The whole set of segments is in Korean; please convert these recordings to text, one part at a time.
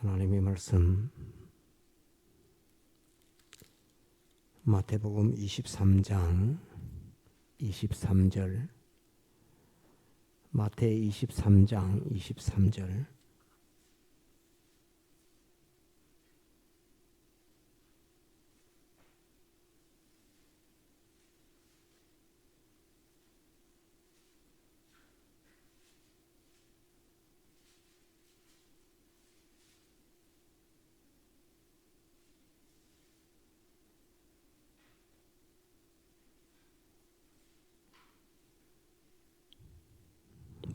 하나님의 말씀. 마태복음 23장 23절. 마태 23장 23절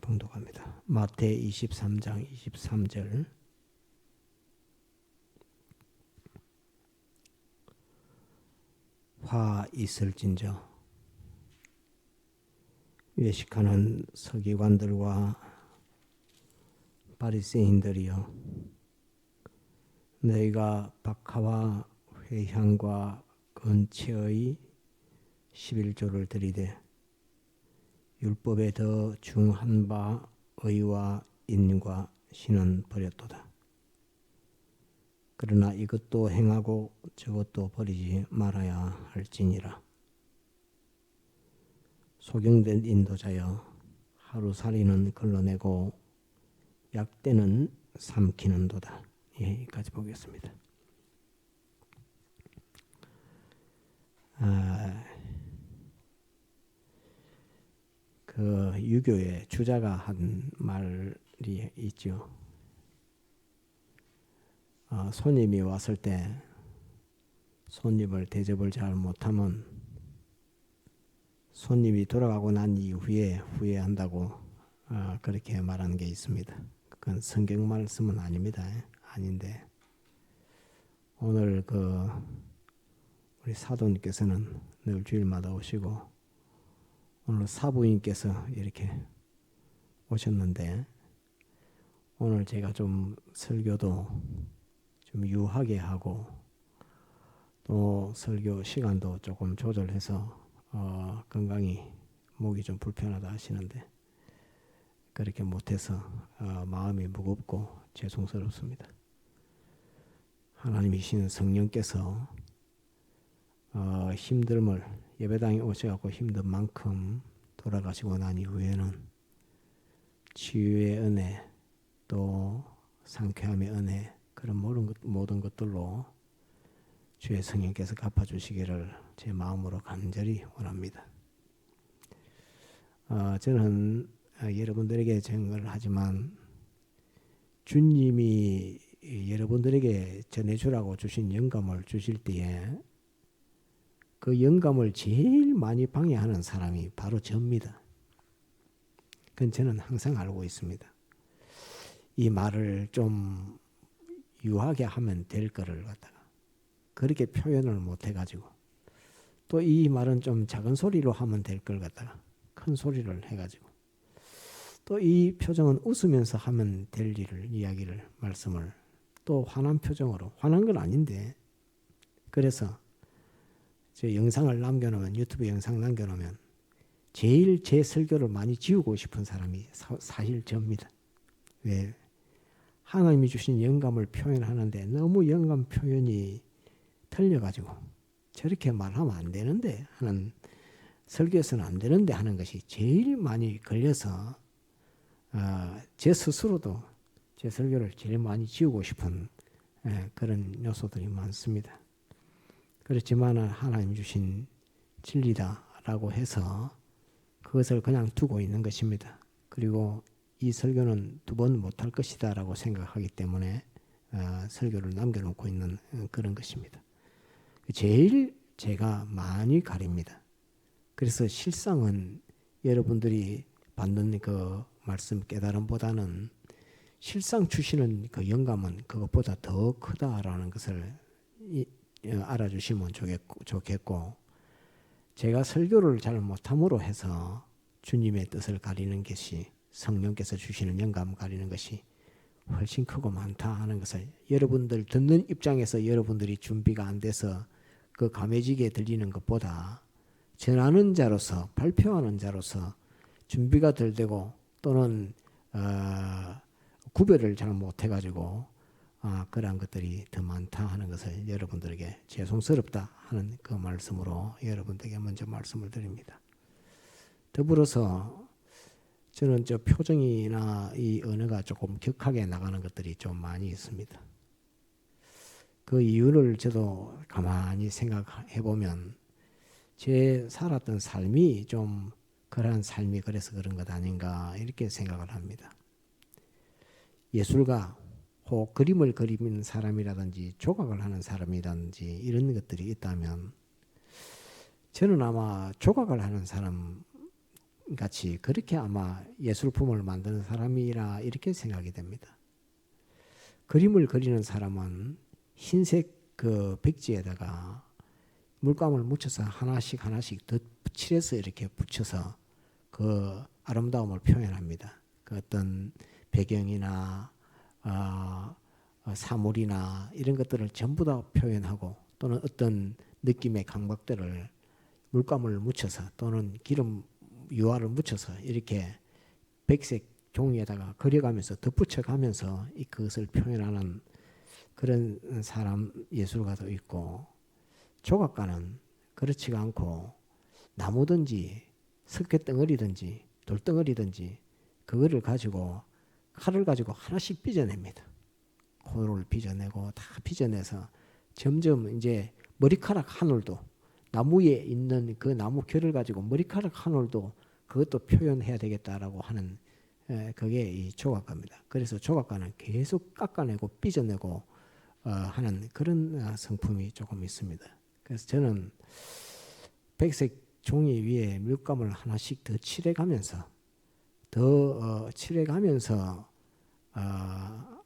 봉독합니다. 마태 23장 23절. 화 있을진저. 외식하는 서기관들과 바리새인들이여 너희가 박하와 회향과 근처의 11조를 드리되 율법에 더 중한 바 의와 인과 신은 버렸도다. 그러나 이것도 행하고 저것도 버리지 말아야 할지니라. 소경된 인도자여 하루살이는 걸러내고 약대는 삼키는도다. 예, 여기까지 보겠습니다. 그 유교의 주자가 한 말이 있죠. 어, 손님이 왔을 때 손님을 대접을 잘 못하면 손님이 돌아가고 난 이후에 후회한다고 어, 그렇게 말하는 게 있습니다. 그건 성경 말씀은 아닙니다. 아닌데 오늘 그 우리 사도님께서는 늘 주일마다 오시고 오늘 사부인께서 이렇게 오셨는데 오늘 제가 좀 설교도 좀 유하게 하고 또 설교 시간도 조금 조절해서 어 건강이 목이 좀 불편하다 하시는데 그렇게 못해서 어 마음이 무겁고 죄송스럽습니다. 하나님이신 성령께서 어 힘듦을 예배당에 오셔갖고 힘든 만큼 돌아가시고 난 이후에는 치유의 은혜 또 상쾌함의 은혜 그런 모든, 것, 모든 것들로 주의 성령께서 갚아주시기를 제 마음으로 간절히 원합니다. 어, 저는 여러분들에게 증거를 하지만 주님이 여러분들에게 전해주라고 주신 영감을 주실 때에 그 영감을 제일 많이 방해하는 사람이 바로 저입니다. 그건 저는 항상 알고 있습니다. 이 말을 좀 유하게 하면 될 거를 갖다가 그렇게 표현을 못 해가지고 또 이 말은 좀 작은 소리로 하면 될 걸 갖다가 큰 소리를 해가지고 또 이 표정은 웃으면서 하면 될 일을 이야기를 말씀을 또 화난 표정으로 화난 건 아닌데 그래서 저 영상을 남겨놓으면 유튜브 영상 남겨놓으면 제일 제 설교를 많이 지우고 싶은 사람이 사, 사실 저입니다. 왜 하나님이 주신 영감을 표현하는데 너무 영감 표현이 틀려가지고 저렇게 말하면 안 되는데 하는 설교에서는 안 되는데 하는 것이 제일 많이 걸려서 어, 제 스스로도 제 설교를 제일 많이 지우고 싶은 에, 그런 요소들이 많습니다. 그렇지만 하나님 주신 진리다라고 해서 그것을 그냥 두고 있는 것입니다. 그리고 이 설교는 두 번 못할 것이다라고 생각하기 때문에 어, 설교를 남겨놓고 있는 그런 것입니다. 제일 제가 많이 가립니다. 그래서 실상은 여러분들이 받는 그 말씀 깨달음보다는 실상 주시는 그 영감은 그것보다 더 크다라는 것을 어, 알아주시면 좋겠고, 제가 설교를 잘 못함으로 해서 주님의 뜻을 가리는 것이 성령께서 주시는 영감 가리는 것이 훨씬 크고 많다 하는 것을 여러분들 듣는 입장에서 여러분들이 준비가 안 돼서 그 감해지게 들리는 것보다 전하는 자로서 발표하는 자로서 준비가 덜 되고 또는 어, 구별을 잘 못해가지고 아, 그러한 것들이 더 많다 하는 것을 여러분들에게 죄송스럽다 하는 그 말씀으로 여러분들에게 먼저 말씀을 드립니다. 더불어서 저는 저 표정이나 이 언어가 조금 격하게 나가는 것들이 좀 많이 있습니다. 그 이유를 저도 가만히 생각해 보면 제 살았던 삶이 좀 그러한 삶이 그래서 그런 것 아닌가 이렇게 생각을 합니다. 예술가 혹 그림을 그리는 사람이라든지 조각을 하는 사람이라든지 이런 것들이 있다면 저는 아마 조각을 하는 사람 같이 그렇게 아마 예술품을 만드는 사람이라 이렇게 생각이 됩니다. 그림을 그리는 사람은 흰색 그 백지에다가 물감을 묻혀서 하나씩 하나씩 더 칠해서 이렇게 붙여서 그 아름다움을 표현합니다. 그 어떤 배경이나 어, 사물이나 이런 것들을 전부 다 표현하고 또는 어떤 느낌의 강박들을 물감을 묻혀서 또는 기름 유화를 묻혀서 이렇게 백색 종이에다가 그려가면서 덧붙여가면서 이 그것을 표현하는 그런 사람 예술가도 있고 조각가는 그렇지가 않고 나무든지 석회덩어리든지 돌덩어리든지 그거를 가지고 칼을 가지고 하나씩 빚어냅니다. 코를 빚어내고 다 빚어내서 점점 이제 머리카락 한 올도 나무에 있는 그 나무 결을 가지고 머리카락 한 올도 그것도 표현해야 되겠다라고 하는 그게 이 조각가입니다. 그래서 조각가는 계속 깎아내고 빚어내고 어, 하는 그런 어, 성품이 조금 있습니다. 그래서 저는 백색 종이 위에 물감을 하나씩 더 칠해가면서 더 어, 칠해가면서 어,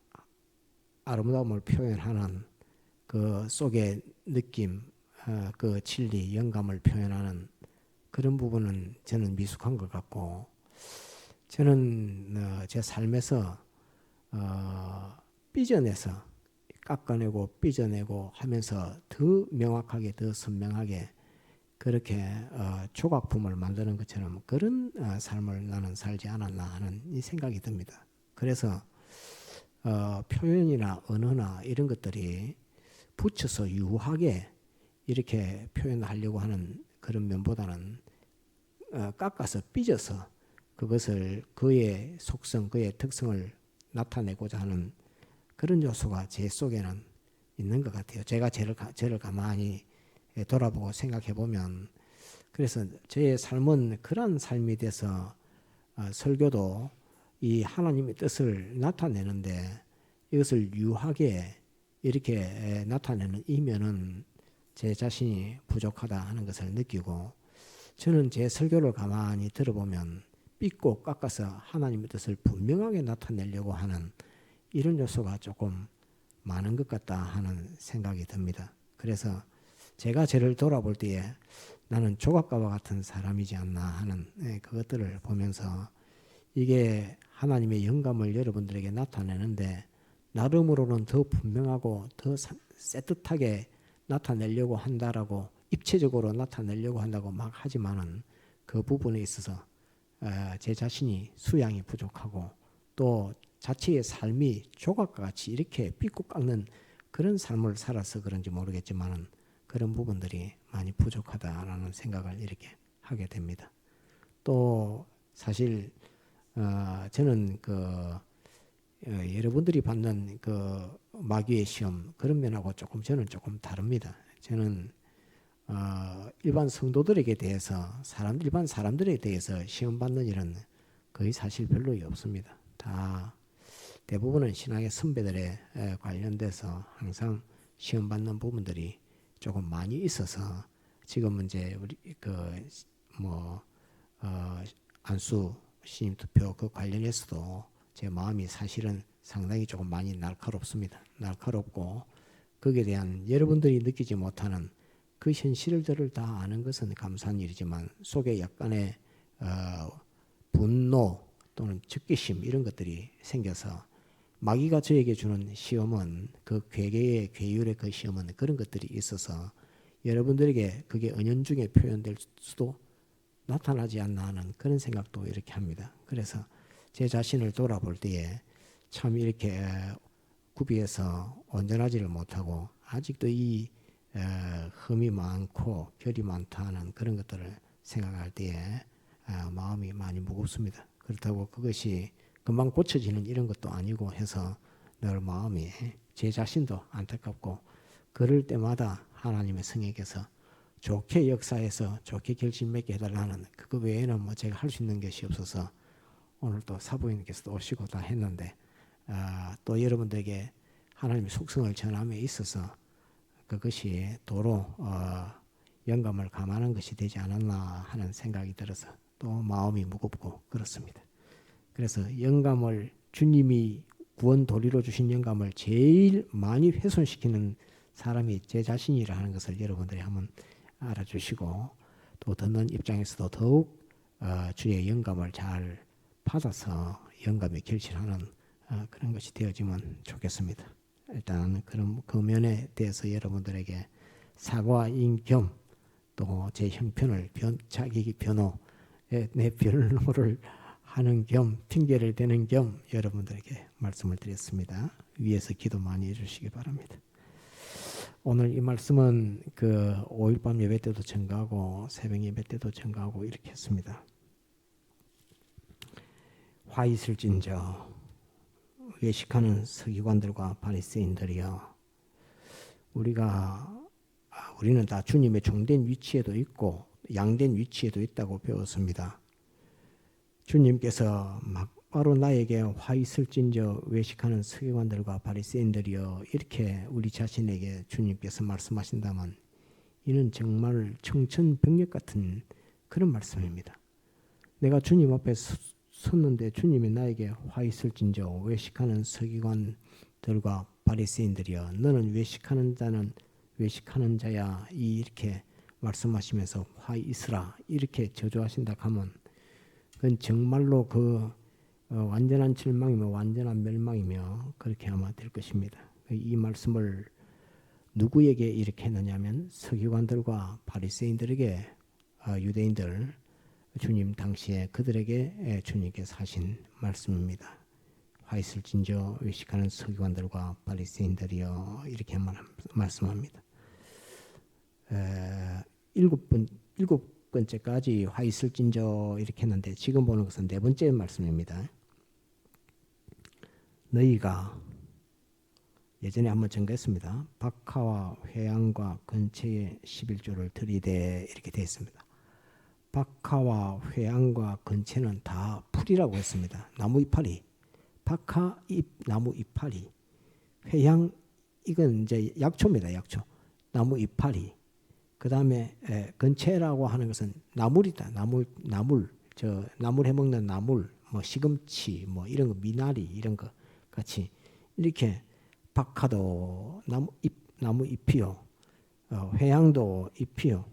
아름다움을 표현하는 그 속의 느낌, 어, 그 진리, 영감을 표현하는 그런 부분은 저는 미숙한 것 같고 저는 어, 제 삶에서 어, 삐져내서 깎아내고 삐져내고 하면서 더 명확하게 더 선명하게 그렇게 어, 조각품을 만드는 것처럼 그런 어, 삶을 나는 살지 않았나 하는 이 생각이 듭니다. 그래서 어, 표현이나 언어나 이런 것들이 붙여서 유하게 이렇게 표현하려고 하는 그런 면보다는 어, 깎아서 삐져서 그것을 그의 속성, 그의 특성을 나타내고자 하는 그런 요소가 제 속에는 있는 것 같아요. 제가 저를, 저를 가만히 돌아보고 생각해 보면 그래서 저의 삶은 그런 삶이 돼서 어, 설교도 이 하나님의 뜻을 나타내는데 이것을 유하게 이렇게 나타내는 이면은 제 자신이 부족하다 하는 것을 느끼고 저는 제 설교를 가만히 들어보면 삐고 깎아서 하나님의 뜻을 분명하게 나타내려고 하는 이런 요소가 조금 많은 것 같다 하는 생각이 듭니다. 그래서 제가 저를 돌아볼 때에 나는 조각가와 같은 사람이지 않나 하는 예, 그것들을 보면서 이게 하나님의 영감을 여러분들에게 나타내는데 나름으로는 더 분명하고 더 쎄뜻하게 나타내려고 한다라고 입체적으로 나타내려고 한다고 막 하지만은 그 부분에 있어서 어, 제 자신이 수양이 부족하고 또 자체의 삶이 조각과 같이 이렇게 삐고 깎는 그런 삶을 살아서 그런지 모르겠지만은 그런 부분들이 많이 부족하다라는 생각을 이렇게 하게 됩니다. 또 사실 어, 저는 그 어, 여러분들이 받는 그 마귀의 시험 그런 면하고 조금 저는 조금 다릅니다. 저는 어, 일반 성도들에게 대해서 사람 일반 사람들에 대해서 시험 받는 일은 거의 사실 별로 없습니다. 다 대부분은 신앙의 선배들에 관련돼서 항상 시험 받는 부분들이 조금 많이 있어서 지금은 이제 우리 그뭐 어, 안수 신임 투표 그 관련해서도 제 마음이 사실은 상당히 조금 많이 날카롭습니다. 날카롭고 거기에 대한 여러분들이 느끼지 못하는 그 현실들을 다 아는 것은 감사한 일이지만 속에 약간의 어, 분노 또는 즉기심 이런 것들이 생겨서 마귀가 저에게 주는 시험은 그 괴계의 괴율의 그 시험은 그런 것들이 있어서 여러분들에게 그게 은연중에 표현될 수도 나타나지 않나 하는 그런 생각도 이렇게 합니다. 그래서 제 자신을 돌아볼 때에 참 이렇게 구비해서 온전하지를 못하고 아직도 이 어, 흠이 많고 결이 많다는 그런 것들을 생각할 때에 어, 마음이 많이 무겁습니다. 그렇다고 그것이 금방 고쳐지는 이런 것도 아니고 해서 늘 마음이 제 자신도 안타깝고 그럴 때마다 하나님의 성에게서 좋게 역사해서 좋게 결심 맺게 해달라는 그거 외에는 뭐 제가 할 수 있는 것이 없어서 오늘 또 사부인께서도 오시고 다 했는데 아, 또 여러분들에게 하나님의 속성을 전함에 있어서 그것이 도로 어, 영감을 감하는 것이 되지 않았나 하는 생각이 들어서 또 마음이 무겁고 그렇습니다. 그래서 영감을 주님이 구원 도리로 주신 영감을 제일 많이 훼손시키는 사람이 제 자신이라 하는 것을 여러분들이 한번 알아주시고 또 듣는 입장에서도 더욱 어, 주의 영감을 잘 받아서 영감에 결실하는 어, 그런 것이 되어지면 좋겠습니다. 일단 그런 그 면에 대해서 여러분들에게 사과인 겸 또 제 형편을 변, 자기 변호 내 변호를 하는 겸 핑계를 대는 겸 여러분들에게 말씀을 드렸습니다. 위에서 기도 많이 해주시기 바랍니다. 오늘 이 말씀은 그 5일 밤 예배 때도 증가하고 새벽 예배 때도 증가하고 이렇게 했습니다. 화 있을진저 외식하는 서기관들과 바리새인들이여 우리가 아, 우리는 다 주님의 종된 위치에도 있고 양된 위치에도 있다고 배웠습니다. 주님께서 막바로 나에게 화 있을진저 외식하는 서기관들과 바리새인들이여 이렇게 우리 자신에게 주님께서 말씀하신다면 이는 정말 청천벽력 같은 그런 말씀입니다. 내가 주님 앞에 섰는데 주님이 나에게 화 있을진저 외식하는 서기관들과 바리새인들이여 너는 외식하는 자는 외식하는 자야 이렇게 말씀하시면서 화 있으라 이렇게 저주하신다 하면 그건 정말로 그 어, 완전한 절망이며 완전한 멸망이며 그렇게 아마 될 것입니다. 이 말씀을 누구에게 이렇게 했느냐면 서기관들과 바리새인들에게 어, 유대인들 주님 당시에 그들에게 주님께서 하신 말씀입니다. 화 있을진저 의식하는 서기관들과 바리새인들이여 이렇게 말씀합니다. 에, 일곱 번 일곱 번째까지 화 있을진저 이렇게 했는데 지금 보는 것은 네 번째 말씀입니다. 너희가 예전에 한번 증거했습니다. 박하와 회양과 근처에 11조를 들이대 이렇게 되어 있습니다. 박하와 회양과 근체는 다 풀이라고 했습니다. 나무 이파리, 박하 잎, 나무 이파리, 회양 이건 이제 약초입니다. 약초, 나무 이파리. 그 다음에 근체라고 하는 것은 나물이다. 나물, 나물, 저 나물 해먹는 나물, 뭐 시금치, 뭐 이런 거 미나리 이런 거 같이 이렇게 박하도 나무 잎, 나무 잎이요, 어, 회양도 잎이요,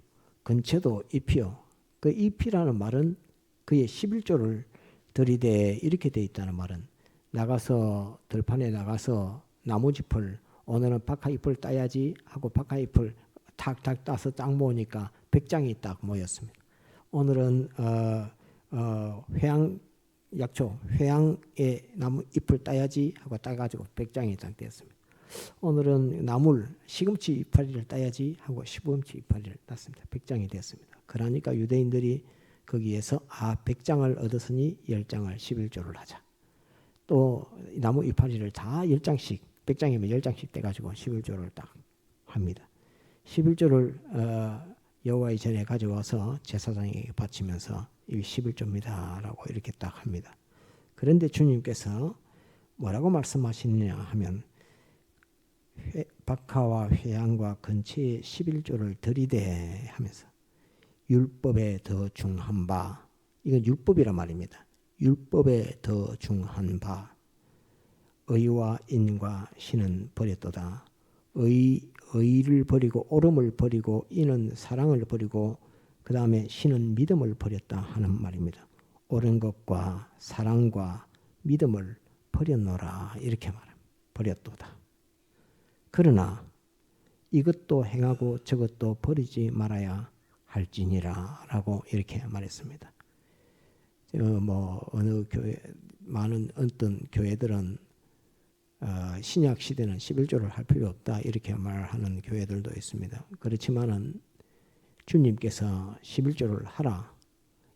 근체도 잎이요. 그 잎이라는 말은 그의 11조를 들이대 이렇게 돼 있다는 말은 나가서 들판에 나가서 나무짚을 오늘은 박하잎을 따야지 하고 박하잎을 탁탁 따서 딱 모으니까 백장이 딱 모였습니다. 오늘은 어, 어, 회양 약초 회양의 나무 잎을 따야지 하고 따가지고 백장이 딱 됐습니다. 오늘은 나물 시금치 이파리를 따야지 하고 시금치 이파리를 땄습니다. 백장이 됐습니다. 그러니까 유대인들이 거기에서 아 100장을 얻었으니 10장을 11조를 하자. 또 나무 이파리를 다 10장씩 100장이면 10장씩 떼 가지고 11조를 딱 합니다. 11조를 어, 여호와의 전에 가져와서 제사장에게 바치면서 이 11조입니다라고 이렇게 딱 합니다. 그런데 주님께서 뭐라고 말씀하시느냐 하면 회, 박하와 회양과 근처에 11조를 들이대 하면서 율법에 더 중한 바 이건 율법이란 말입니다. 율법에 더 중한 바 의와 인과 신은 버렸도다. 의 의를 버리고 옳음을 버리고 인은 사랑을 버리고 그 다음에 신은 믿음을 버렸다 하는 말입니다. 옳은 것과 사랑과 믿음을 버렸노라 이렇게 말합니다. 버렸도다. 그러나 이것도 행하고 저것도 버리지 말아야 할지니라라고 이렇게 말했습니다. 어, 뭐 어느 교회 많은 어떤 교회들은 어, 신약 시대는 11조를 할 필요 없다 이렇게 말하는 교회들도 있습니다. 그렇지만은 주님께서 11조를 하라.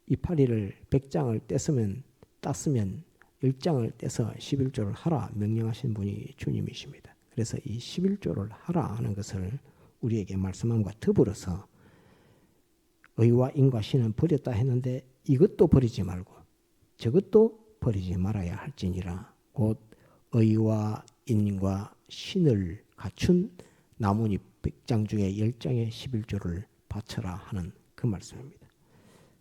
이파리를 100장을 떼으면 땄으면 10장을 떼서 11조를 하라 명령하신 분이 주님이십니다. 그래서 이 11조를 하라 하는 것을 우리에게 말씀함과 더불어서 의와 인과 신은 버렸다 했는데 이것도 버리지 말고 저것도 버리지 말아야 할지니라 곧 의와 인과 신을 갖춘 나뭇잎 100장 중에 10장의 11조를 바쳐라 하는 그 말씀입니다.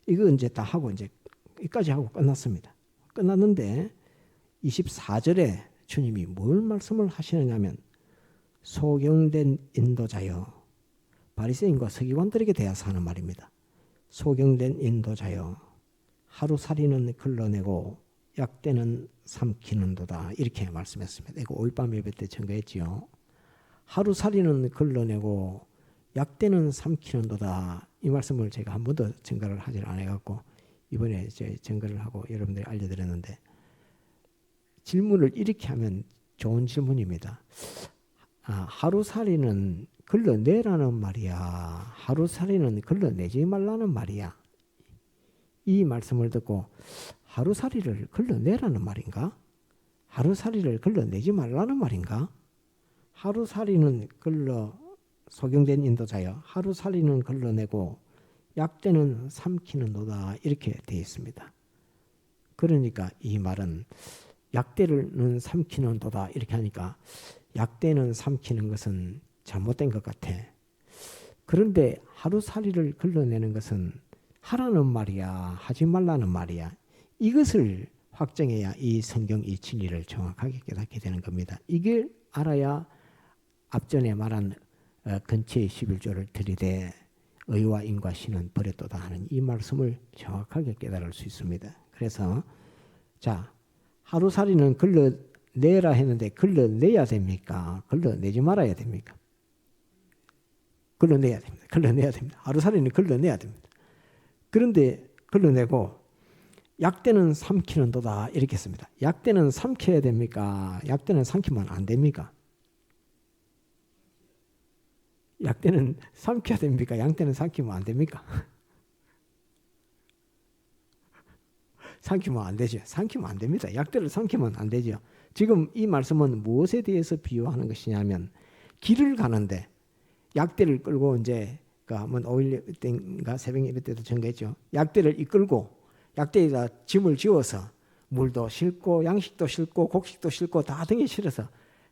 이거 이제 다 하고 이제 여기까지 하고 끝났습니다. 끝났는데 24절에 주님이 뭘 말씀을 하시느냐면 소경된 인도자여 바리새인과 서기관들에게 대해서 하는 말입니다. 소경된 인도자여 하루살이는 걸러내고 약대는 삼키는도다 이렇게 말씀했습니다. 이거 올밤 예배 때 증거했지요. 하루살이는 걸러내고 약대는 삼키는도다 이 말씀을 제가 한 번도 증거를 하지 않아갖고 이번에 이제 증거를 하고 여러분들이 알려드렸는데 질문을 이렇게 하면 좋은 질문입니다. 아, 하루살이는 걸러내라는 말이야. 하루살이는 걸러내지 말라는 말이야. 이 말씀을 듣고 하루살이를 걸러내라는 말인가? 하루살이를 걸러내지 말라는 말인가? 하루살이는 걸러 소경된 인도자여 하루살이는 걸러내고 약대는 삼키는 도다 이렇게 되어 있습니다. 그러니까 이 말은 약대는 삼키는 도다 이렇게 하니까 약대는 삼키는 것은 잘못된 것 같아. 그런데 하루살이를 걸러내는 것은 하라는 말이야, 하지 말라는 말이야. 이것을 확정해야 이 성경 이 진리를 정확하게 깨닫게 되는 겁니다. 이걸 알아야 앞전에 말한 어, 근처의 11조를 들이대 의와 인과 신은 버렸도다 하는 이 말씀을 정확하게 깨달을 수 있습니다. 그래서 자 하루살이는 걸러내라 했는데 걸러내야 됩니까? 걸러내지 말아야 됩니까? 걸러내야 됩니다. 걸러내야 됩니다. 하루살이는 걸러내야 됩니다. 그런데 걸러내고 약대는 삼키는 도다 이렇게 씁니다. 약대는 삼켜야 됩니까? 약대는 삼키면 안 됩니까? 약대는 삼켜야 됩니까? 양대는 삼키면 안 됩니까? 삼키면 안 되죠. 삼키면 안 됩니다. 약대를 삼키면 안 되죠. 지금 이 말씀은 무엇에 대해서 비유하는 것이냐면 길을 가는데 약대를 끌고 이제 그 한번 5일 때인가 새벽 예배 때도 전개했죠. 약대를 이끌고 약대에다 짐을 지워서 물도 싣고 양식도 싣고 곡식도 싣고 다 등에 실어서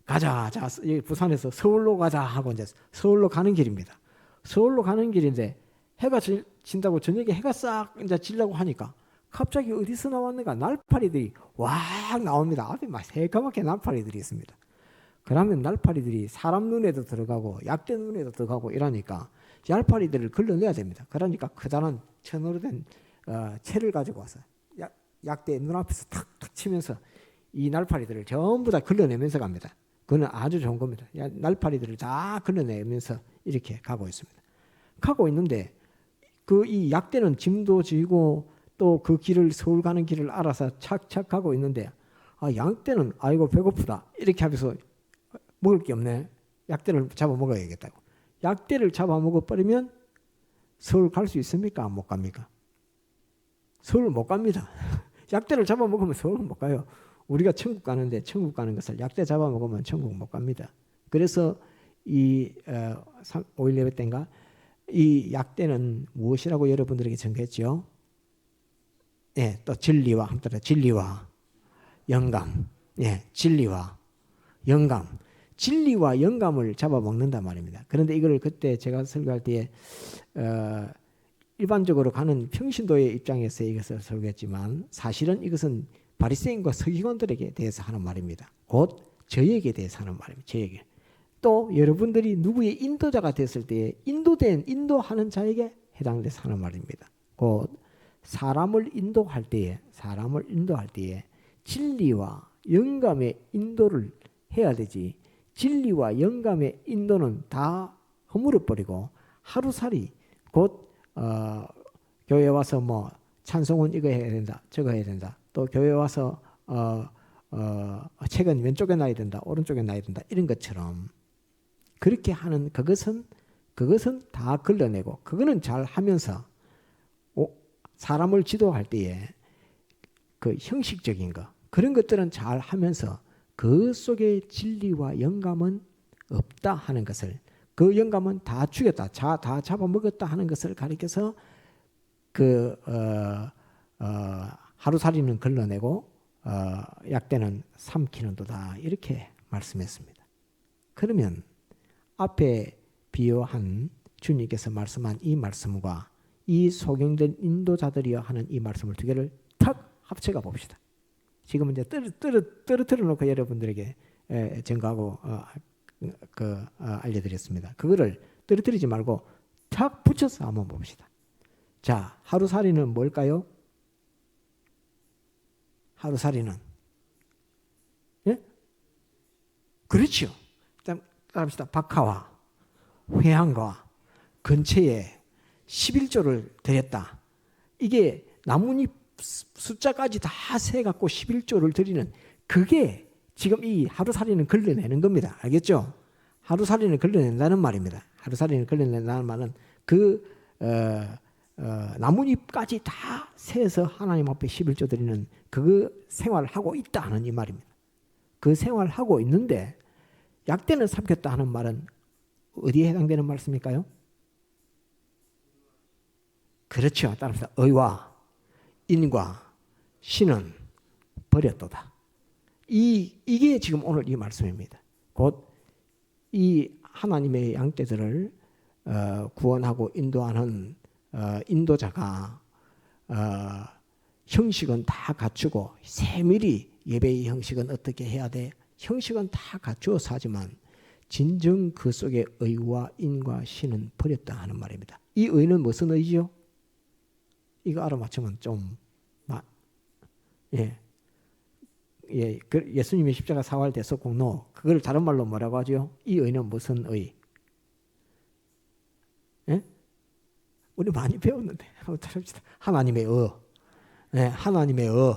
가자, 자, 부산에서 서울로 가자 하고 이제 서울로 가는 길입니다. 서울로 가는 길인데 해가 진다고 저녁에 해가 싹 이제 질라고 하니까 갑자기 어디서 나왔는가 날파리들이 왁 나옵니다. 앞에 막 새까맣게 날파리들이 있습니다. 그러면 날파리들이 사람 눈에도 들어가고 약대 눈에도 들어가고 이러니까 날파리들을 걸러내야 됩니다. 그러니까 커다란 천으로 된 어, 채를 가지고 와서 약, 약대 눈앞에서 탁탁 치면서 이 날파리들을 전부 다 걸러내면서 갑니다. 그거는 아주 좋은 겁니다. 날파리들을 다 걸러내면서 이렇게 가고 있습니다. 가고 있는데 그 이 약대는 짐도 지고 또 그 길을 서울 가는 길을 알아서 착착 가고 있는데 아, 양떼는 아이고 배고프다 이렇게 하면서 먹을 게 없네. 약대를 잡아 먹어야겠다고. 약대를 잡아 먹어 버리면 서울 갈 수 있습니까? 못 갑니까? 서울 못 갑니다. 약대를 잡아 먹으면 서울 못 가요. 우리가 천국 가는데 천국 가는 것을 약대 잡아 먹으면 천국 못 갑니다. 그래서 이 어, 5일 예배 때인가 이 약대는 무엇이라고 여러분들에게 전했죠? 예, 또 진리와 함께 진리와 영감. 예, 진리와 영감. 진리와 영감을 잡아먹는단 말입니다. 그런데 이걸 그때 제가 설교할 때에 어, 일반적으로 가는 평신도의 입장에서 이것을 설교했지만 사실은 이것은 바리새인과 서기관들에게 대해서 하는 말입니다. 곧 저에게 대해서 하는 말입니다. 저에게. 또 여러분들이 누구의 인도자가 됐을 때 인도된 인도하는 자에게 해당돼서 하는 말입니다. 곧 사람을 인도할 때에 사람을 인도할 때에 진리와 영감의 인도를 해야 되지. 진리와 영감의 인도는 다 허물어 버리고 하루살이 곧 어, 교회 와서 뭐 찬송은 이거 해야 된다, 저거 해야 된다. 또 교회 와서 어, 어, 책은 왼쪽에 놔야 된다, 오른쪽에 놔야 된다 이런 것처럼 그렇게 하는 그것은 그것은 다 걸러내고 그거는 잘 하면서 사람을 지도할 때에 그 형식적인 거 그런 것들은 잘 하면서 그 속에 진리와 영감은 없다 하는 것을 그 영감은 다 죽였다, 자, 다 잡아먹었다 하는 것을 가리켜서 그 어, 어, 하루살이는 걸러내고 어, 약대는 삼키는도다 이렇게 말씀했습니다. 그러면 앞에 비유한 주님께서 말씀한 이 말씀과 이 소경된 인도자들이여 하는 이 말씀을 두 개를 탁 합쳐가 봅시다. 지금 이제 떨어, 떨어, 떨어뜨려 놓고 여러분들에게 에, 증거하고 어, 그 어, 알려드렸습니다. 그거를 떨어뜨리지 말고 탁 붙여서 한번 봅시다. 자, 하루살이는 뭘까요? 하루살이는 예? 그렇죠. 따라합시다. 박하와 회항과 근처에 11조를 드렸다. 이게 나뭇잎 숫자까지 다 세갖고 11조를 드리는 그게 지금 이 하루살이는 걸러내는 겁니다. 알겠죠? 하루살이는 걸러낸다는 말입니다. 하루살이는 걸러낸다는 말은 그 어, 어, 나뭇잎까지 다 세서 하나님 앞에 11조 드리는 그 생활을 하고 있다는 이 말입니다. 그 생활을 하고 있는데 약대는 삼켰다 하는 말은 어디에 해당되는 말씀일까요? 그렇죠. 따라서 의와 인과 신은 버렸도다. 이 이게 지금 오늘 이 말씀입니다. 곧 이 하나님의 양떼들을 어, 구원하고 인도하는 어, 인도자가 어, 형식은 다 갖추고 세밀히 예배의 형식은 어떻게 해야 돼? 형식은 다 갖추어서 하지만 진정 그 속에 의와 인과 신은 버렸다 하는 말입니다. 이 의는 무슨 의지요? 이거 알아맞히면 좀, 예. 예, 그 예수님의 십자가 사활 대속공로 그걸 다른 말로 뭐라고 하죠? 이 의는 무슨 의? 예? 우리 많이 배웠는데 한번 따라합시다. 하나님의 의, 예, 하나님의 의,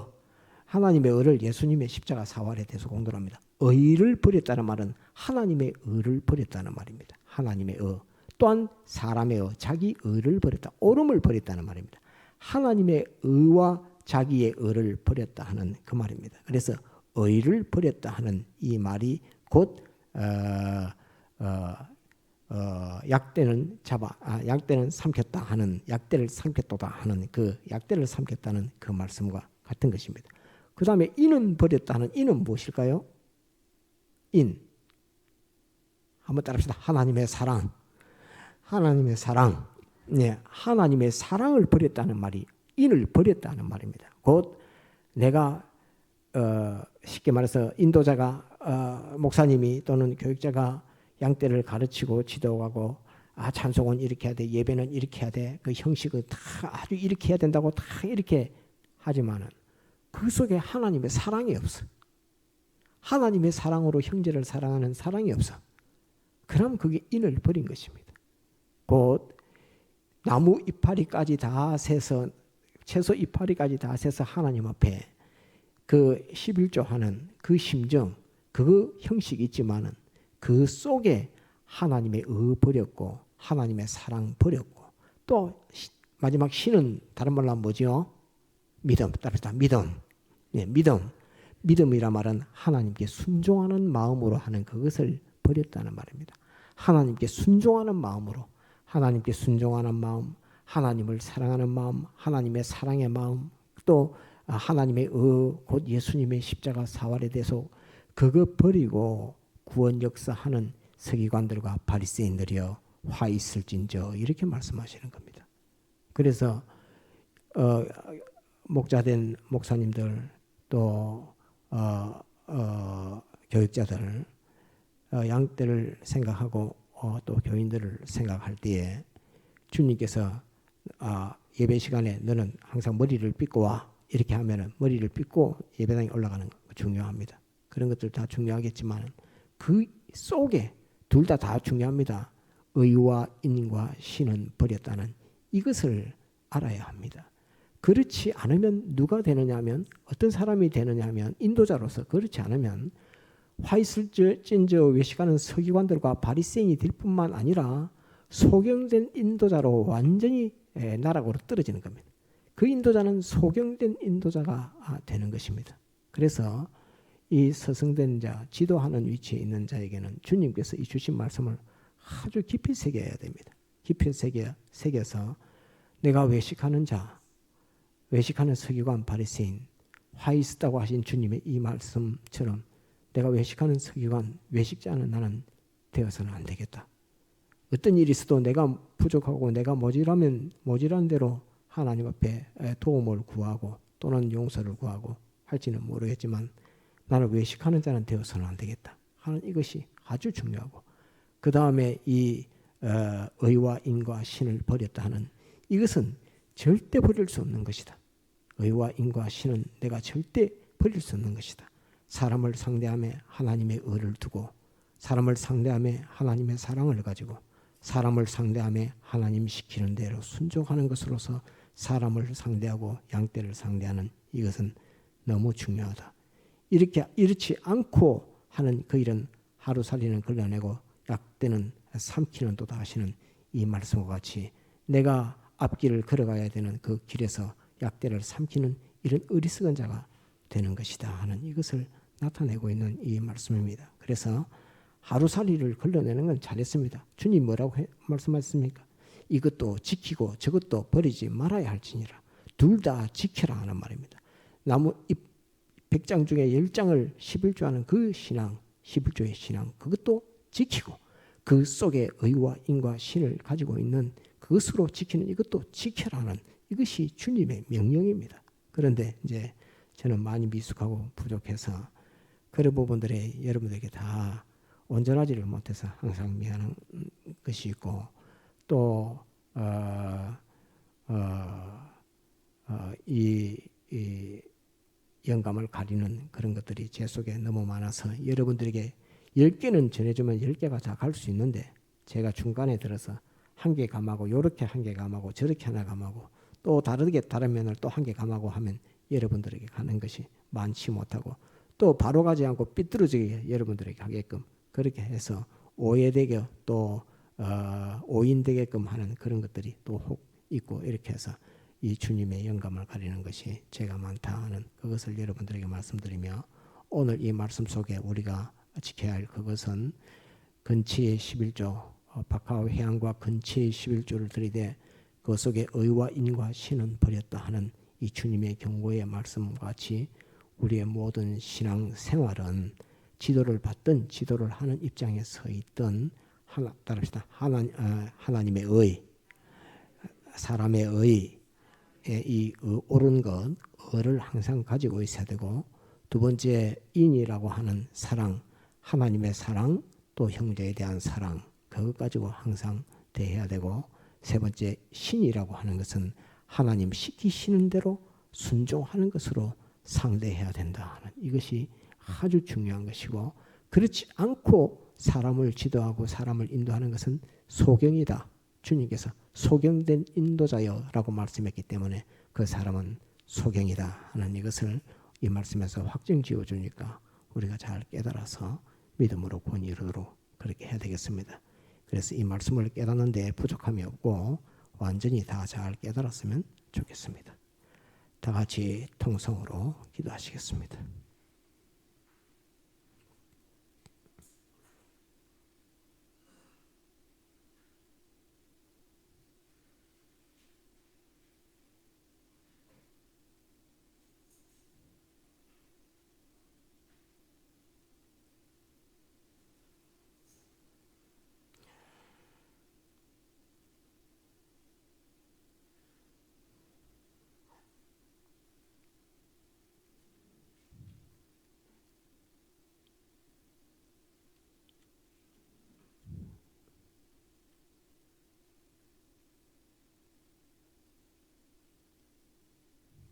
하나님의 의를 예수님의 십자가 사활에 대속공로 합니다. 의를 버렸다는 말은 하나님의 의를 버렸다는 말입니다. 하나님의 의. 또한 사람의 의, 자기 의를 버렸다. 옳음을 버렸다는 말입니다. 하나님의 의와 자기의 의를 버렸다 하는 그 말입니다. 그래서 의를 버렸다 하는 이 말이 곧 어, 어, 어, 약대는 잡아 아, 약대는 삼켰다 하는 약대를 삼켰도다 하는 그 약대를 삼켰다는 그 말씀과 같은 것입니다. 그 다음에 이는 버렸다는 이는 무엇일까요? 인 한번 따라합시다. 하나님의 사랑, 하나님의 사랑, 네, 하나님의 사랑을 버렸다는 말이 인을 버렸다는 말입니다. 곧 내가 어, 쉽게 말해서 인도자가 어, 목사님이 또는 교육자가 양떼를 가르치고 지도하고 아 찬송은 이렇게 해야 돼 예배는 이렇게 해야 돼그 형식은 다 아주 이렇게 해야 된다고 다 이렇게 하지만은 그 속에 하나님의 사랑이 없어. 하나님의 사랑으로 형제를 사랑하는 사랑이 없어. 그럼 그게 인을 버린 것입니다. 곧 나무 이파리까지 다 세서 채소 이파리까지 다 세서 하나님 앞에 그 11조 하는 그 심정 그 형식이 있지만은 그 속에 하나님의 의 버렸고 하나님의 사랑 버렸고 또 마지막 신은 다른 말로 하면 뭐죠? 믿음 따라서 믿음 예, 믿음 믿음이라 말은 하나님께 순종하는 마음으로 하는 그것을 버렸다는 말입니다. 하나님께 순종하는 마음으로 하나님께 순종하는 마음, 하나님을 사랑하는 마음, 하나님의 사랑의 마음, 또 하나님의 의, 곧 예수님의 십자가 사활에 대해서 그거 버리고 구원 역사하는 서기관들과 바리새인들이여 화 있을진저 이렇게 말씀하시는 겁니다. 그래서 어, 목자된 목사님들 또 어, 어, 교육자들 어, 양떼를 생각하고 어, 또 교인들을 생각할 때에 주님께서 아, 예배 시간에 너는 항상 머리를 빗고 와 이렇게 하면은 머리를 빗고 예배당에 올라가는 거 중요합니다. 그런 것들 다 중요하겠지만 그 속에 둘 다 다 중요합니다. 의와 인과 신은 버렸다는 이것을 알아야 합니다. 그렇지 않으면 누가 되느냐면 어떤 사람이 되느냐면 인도자로서 그렇지 않으면 화이슬 찐저 외식하는 서기관들과 바리새인이 될 뿐만 아니라 소경된 인도자로 완전히 에, 나락으로 떨어지는 겁니다. 그 인도자는 소경된 인도자가 아, 되는 것입니다. 그래서 이 서성된 자, 지도하는 위치에 있는 자에게는 주님께서 이 주신 말씀을 아주 깊이 새겨야 됩니다. 깊이 새겨 새겨서 내가 외식하는 자, 외식하는 서기관 바리새인, 화 있었다고 하신 주님의 이 말씀처럼 내가 외식하는 서기관, 외식자는 나는 되어서는 안 되겠다. 어떤 일이 있어도 내가 부족하고 내가 모질하면 모질한 대로 하나님 앞에 도움을 구하고 또는 용서를 구하고 할지는 모르겠지만 나는 외식하는 자는 되어서는 안 되겠다 하는 이것이 아주 중요하고 그 다음에 이 어, 의와 인과 신을 버렸다 하는 이것은 절대 버릴 수 없는 것이다. 의와 인과 신은 내가 절대 버릴 수 없는 것이다. 사람을 상대함에 하나님의 의를 두고 사람을 상대함에 하나님의 사랑을 가지고 사람을 상대함에 하나님 시키는 대로 순종하는 것으로서 사람을 상대하고 양떼를 상대하는 이것은 너무 중요하다. 이렇게 이렇지 않고 하는 그 일은 하루살이는 걸러내고 약대는 삼키는 도다 하시는 이 말씀과 같이 내가 앞길을 걸어가야 되는 그 길에서 약대를 삼키는 이런 어리석은 자가 되는 것이다 하는 이것을 나타내고 있는 이 말씀입니다. 그래서 하루살이를 걸러내는 건 잘했습니다. 주님 뭐라고 해, 말씀하셨습니까? 이것도 지키고 저것도 버리지 말아야 할지니라. 둘 다 지켜라 하는 말입니다. 나무 잎 백장 중에 열 장을 11조 하는 그 신앙, 11조의 신앙 그것도 지키고 그 속에 의와 인과 신을 가지고 있는 그것으로 지키는 이것도 지켜라는 이것이 주님의 명령입니다. 그런데 이제 저는 많이 미숙하고 부족해서 그런 부분들에 여러분들에게 다 온전하지를 못해서 항상 미안한 것이 있고 또 어, 어, 어, 이, 이 영감을 가리는 그런 것들이 제 속에 너무 많아서 여러분들에게 10개는 전해주면 10개가 다 갈 수 있는데 제가 중간에 들어서 한 개 감하고 요렇게 한 개 감하고 저렇게 하나 감하고 또 다르게 다른 면을 또 한 개 감하고 하면 여러분들에게 가는 것이 많지 못하고 또 바로 가지 않고 삐뚤어지게 여러분들에게 하게끔 그렇게 해서 오해되게 또 어, 오인되게끔 하는 그런 것들이 또 혹 있고 이렇게 해서 이 주님의 영감을 가리는 것이 제가 많다 하는 그것을 여러분들에게 말씀드리며 오늘 이 말씀 속에 우리가 지켜야 할 그것은 근치의 11조 어, 바카오 해안과 근치의 11조를 들이대 그 속에 의와 인과 신은 버렸다 하는 이 주님의 경고의 말씀과 같이 우리의 모든 신앙 생활은 지도를 받든 지도를 하는 입장에 서 있든 하나 따릅시다. 하나 어, 하나님의 의 사람의 의 이 옳은 것, 의를 항상 가지고 있어야 되고 두 번째 인이라고 하는 사랑, 하나님의 사랑, 또 형제에 대한 사랑, 그것 가지고 항상 대해야 되고 세 번째 신이라고 하는 것은 하나님 시키시는 대로 순종하는 것으로 상대해야 된다 하는 이것이 아주 중요한 것이고 그렇지 않고 사람을 지도하고 사람을 인도하는 것은 소경이다. 주님께서 소경된 인도자여라고 말씀했기 때문에 그 사람은 소경이다 하는 이것을 이 말씀에서 확정 지어 주니까 우리가 잘 깨달아서 믿음으로 구원 이루도록 그렇게 해야 되겠습니다. 그래서 이 말씀을 깨닫는데 부족함이 없고 완전히 다 잘 깨달았으면 좋겠습니다. 다 같이 통성으로 기도하시겠습니다.